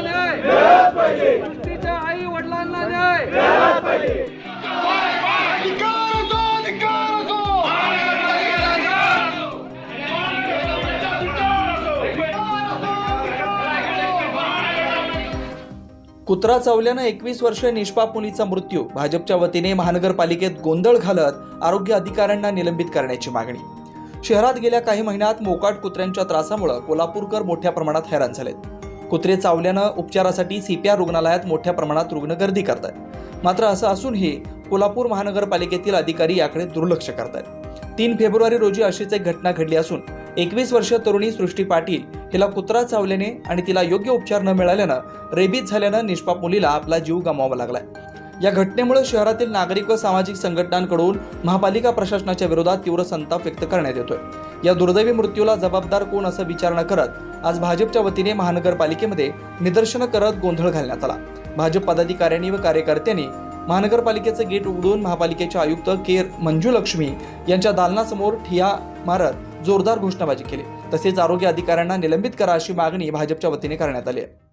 वडिलांना न्याय. सृष्टीच्या आई वडिलांना न्याय. कुत्रा चावल्यानं एकवीस वर्ष निष्पाप मुलीचा मृत्यू. भाजपच्या वतीने महानगरपालिकेत गोंधळ घालत आरोग्य अधिकाऱ्यांना निलंबित करण्याची मागणी. शहरात गेल्या काही महिन्यात मोकाट कुत्र्यांच्या त्रासामुळे कोल्हापूरकर मोठ्या प्रमाणात हैराण झालेत. कुत्रे चावल्यानं उपचारासाठी सीपीआर रुग्णालयात मोठ्या प्रमाणात रुग्ण गर्दी करतात मात्र असं असूनही कोल्हापूर महानगरपालिकेतील अधिकारी याकडे दुर्लक्ष करतात तीन फेब्रुवारी रोजी अशीच एक घटना घडली असून एकवीस वर्षीय तरुणी सृष्टी पाटील हिला कुत्रा चावल्याने आणि तिला योग्य उपचार न मिळाल्यानं रेबीज झाल्यानं निष्पाप मुलीला आपला जीव गमावा लागलाय. या घटनेमुळे शहरातील नागरिक व सामाजिक संघटनांकडून महापालिका प्रशासनाच्या विरोधात तीव्र संताप व्यक्त करण्यात येतोय. या दुर्दैवी मृत्यूला जबाबदार कोण असं विचारणा करत आज भाजपच्या वतीने महानगरपालिकेमध्ये निदर्शनं करत गोंधळ घालण्यात आला. भाजप पदाधिकाऱ्यांनी व कार्यकर्त्यांनी महानगरपालिकेचं गेट उघडून महापालिकेचे आयुक्त के मंजू लक्ष्मी यांच्या दालनासमोर ठिया मारत जोरदार घोषणाबाजी केली. तसेच आरोग्य अधिकाऱ्यांना निलंबित करा अशी मागणी भाजपच्या वतीने करण्यात आली आहे.